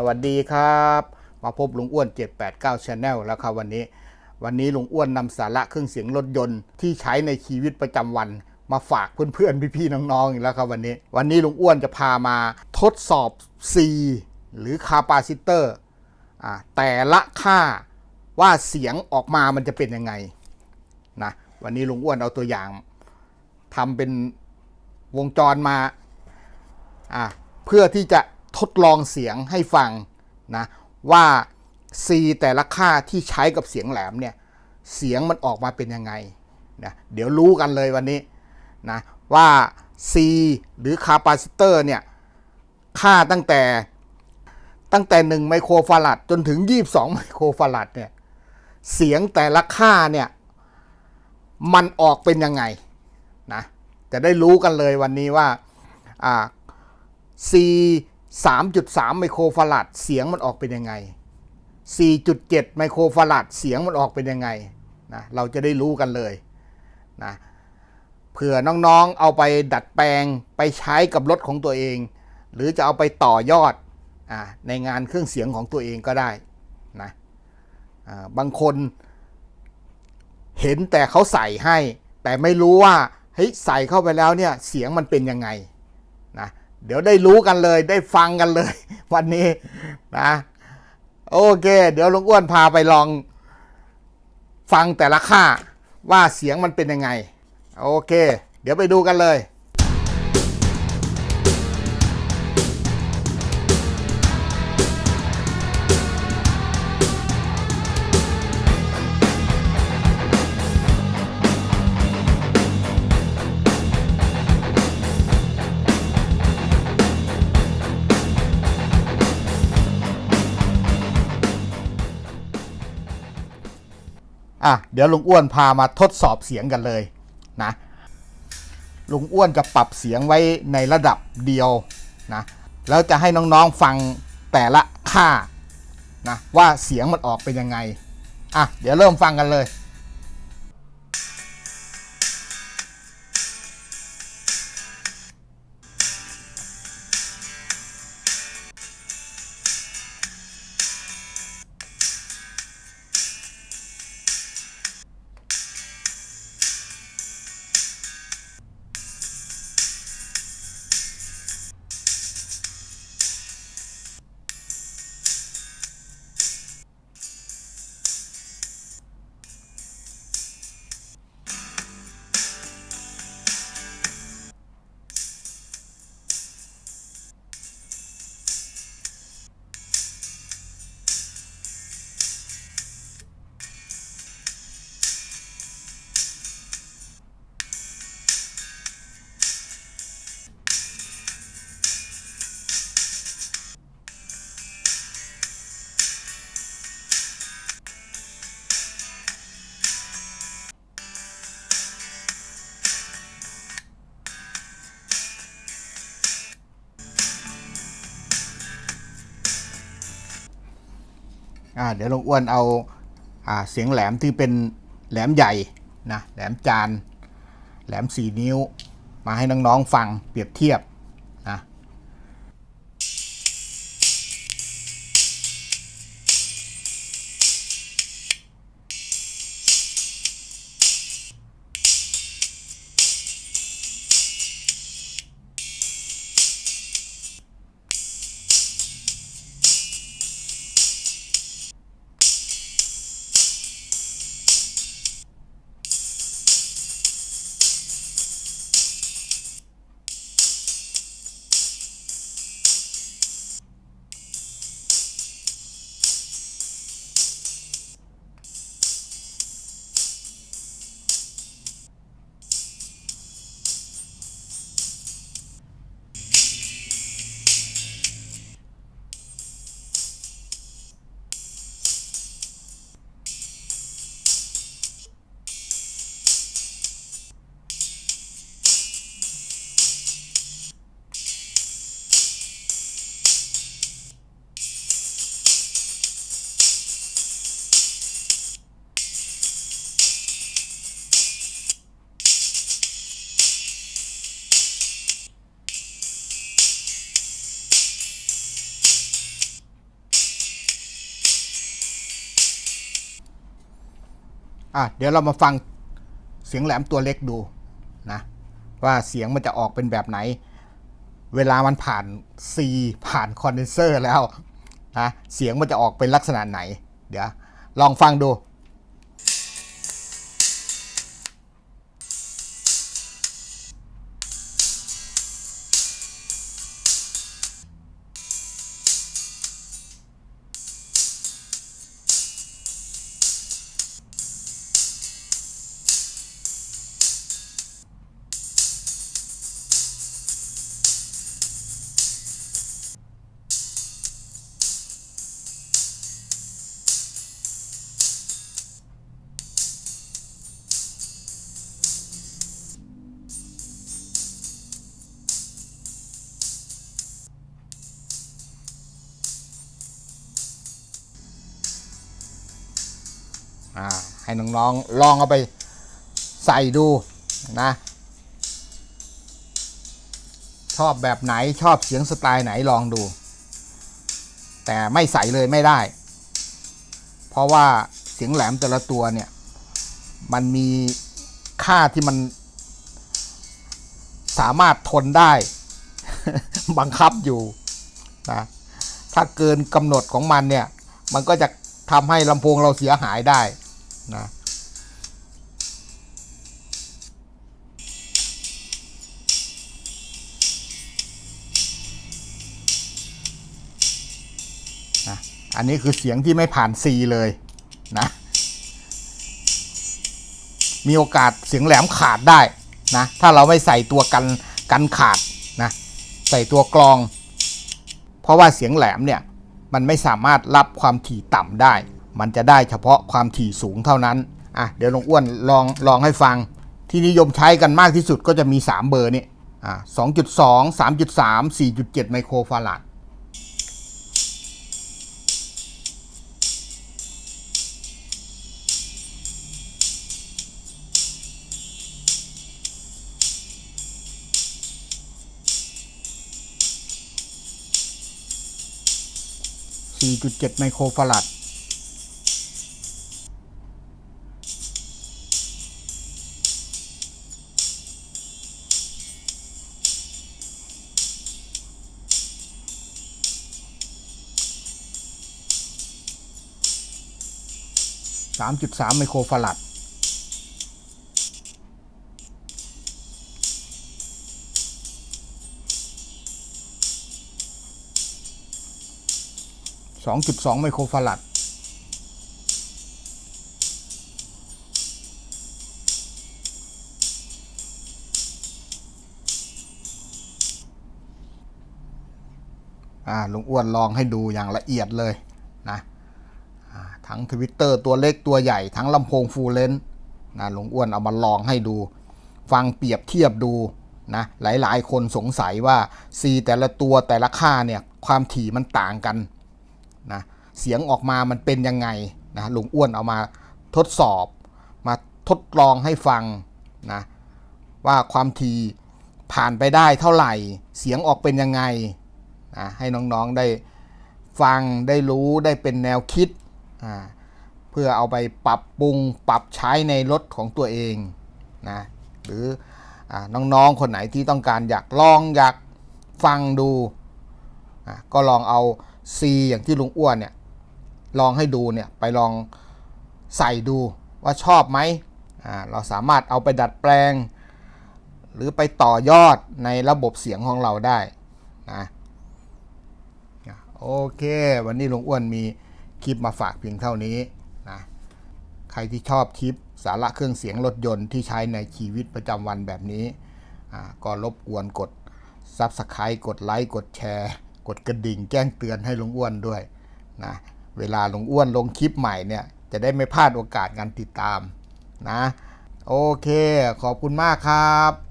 สวัสดีครับ มาพบลุงอ้วน 789 Channel แล้วครับวันนี้ วันนี้ลุงอ้วนนำสาระเครื่องเสียงรถยนต์ที่ใช้ในชีวิตประจำวัน มาฝากเพื่อนๆพี่ๆน้องๆอีกแล้วครับวันนี้ วันนี้ลุงอ้วนจะพามาทดสอบ C หรือคาปาซิเตอร์แต่ละค่าว่าเสียงออกมามันจะเป็นยังไงนะวันนี้ลุงอ้วนเอาตัวอย่างทำเป็นวงจรมาเพื่อที่จะ ทดลองเสียงให้ฟังนะว่า C แต่ละค่าที่ใช้กับเสียงแหลมเนี่ยเสียงมันออกมาเป็นยังไงนะเดี๋ยวรู้กันเลยวันนี้นะว่า C หรือคาปาซิเตอร์เนี่ยค่าตั้งแต่ตั้งแต่ 1 ไมโครฟารัดจนถึง 22 ไมโครฟารัดเนี่ยเสียงแต่ละค่าเนี่ยมันออกเป็นยังไงนะจะได้รู้กันเลยวันนี้ว่าอ่า C 3.3 ไมโครฟารัดเสียงมันออกเป็นยังไง 4.7 ไมโครฟารัดเสียงมันออกเป็นยังไงนะเราจะได้รู้กันเลยนะเผื่อน้องๆเอาไปดัดแปลงไปใช้กับรถของตัวเอง หรือจะเอาไปต่อยอดอในงานเครื่องเสียงของตัวเองก็ได้นะบางคนเห็นแต่เขาใส่ให้ แต่ไม่รู้ว่าเฮ้ยใส่เข้าไปแล้วเนี่ยเสียงมันเป็นยังไง เดี๋ยวได้รู้กันเลย ได้ฟังกันเลย วันนี้นะโอเค เดี๋ยวลุงอ้วนพาไปลอง ฟังแต่ละค่าว่าเสียงมันเป็นยังไง โอเค เดี๋ยวไปดูกันเลย อะเดี๋ยวลุงอ้วนพามาทดสอบเสียงกันเลยนะลุงอ้วนจะปรับเสียงไว้ในระดับเดียวนะแล้วจะให้น้องๆฟังแต่ละค่านะว่าเสียงมันออกเป็นยังไงอะเดี๋ยวเริ่มฟังกันเลย เดี๋ยวลงอ้วนเอาอ่าเสียงแหลมที่เป็นแหลมใหญ่นะแหลมจาน แหลมสี่นิ้ว มาให้น้องๆฟังเปรียบเทียบ อะเดี๋ยวเรามาฟังเสียงแหลมตัวเล็กดูนะว่าเสียงมันจะออกเป็นแบบไหน เวลามันผ่าน C ผ่านคอนเดนเซอร์แล้วนะเสียงมันจะออกเป็นลักษณะไหน เดี๋ยวลองฟังดู ให้น้องๆลองเอาไปใส่ดูนะ ชอบแบบไหนชอบเสียงสไตล์ไหนลองดู แต่ไม่ใส่เลยไม่ได้ เพราะว่าเสียงแหลมแต่ละตัวเนี่ย มันมีค่าที่มัน สามารถทนได้ บังคับอยู่นะถ้าเกินกำหนดของมันเนี่ย มันก็จะทำให้ลำโพงเราเสียหายได้ นะอันนี้คือเสียงที่ไม่ผ่าน C เลยนะ มีโอกาสเสียงแหลมขาดได้นะ ถ้าเราไม่ใส่ตัวกันกันขาดนะ ใส่ตัวกรอง เพราะว่าเสียงแหลมเนี่ย มันไม่สามารถรับความถี่ต่ำได้ มันจะได้เฉพาะความถี่สูงเท่านั้นอะเดี๋ยวหลวงอ้วนลองลองให้ฟัง ที่นิยมใช้กันมากที่สุดก็จะมี 3 เบอร์นี่อ่า2.2 3.3 4.7ไมโครฟาราด4.7 ไมโครฟาราด 3.3 ไมโครฟาราด2.2ไมโครฟาราดอ่าลุงอ้วนลองให้ดูอย่างละเอียดเลยนะ ทั้งทวิตเตอร์ตัวเล็กตัวใหญ่ทั้งลำโพงฟูลเลนส์นะหลุงอ้วนเอามาลองให้ดู ฟังเปรียบเทียบดูนะหลายๆ คนสงสัยว่า C แต่ละตัวแต่ละค่าเนี่ยความถี่มันต่างกันนะเสียงออกมามันเป็นยังไงนะหลุงอ้วนเอามาทดสอบ มาทดลองให้ฟังนะว่าความถี่ผ่านไปได้เท่าไหร่ เสียงออกเป็นยังไงนะให้น้องๆได้ฟังได้รู้ได้เป็นแนวคิด เพื่อเอาไปปรับปรุงปรับใช้ในรถของตัวเองนะหรืออน้องๆคนไหนที่ต้องการอยากลองอยากฟังดู ก็ลองเอา C อย่างที่ลุงอ้วนเนี่ยลองให้ดูเนี่ยไปลองใส่ดูว่าชอบไหมเราสามารถเอาไปดัดแปลง หรือไปต่อยอดในระบบเสียงของเราได้นะโอเค วันนี้ลุงอ้วนมี คลิปมาฝากเพียงเท่านี้นะใครที่ชอบคลิปสาระเครื่องเสียงรถยนต์ที่ใช้ในชีวิตประจำวันแบบนี้ ก็รบกวนกดซับสไครต์กดไลค์กดแชร์ กดกระดิ่งแจ้งเตือนให้ลุงอ้วนด้วยนะเวลาลุงอ้วนลงคลิปใหม่เนี่ย จะได้ไม่พลาดโอกาสการติดตามนะ โอเค ขอบคุณมากครับ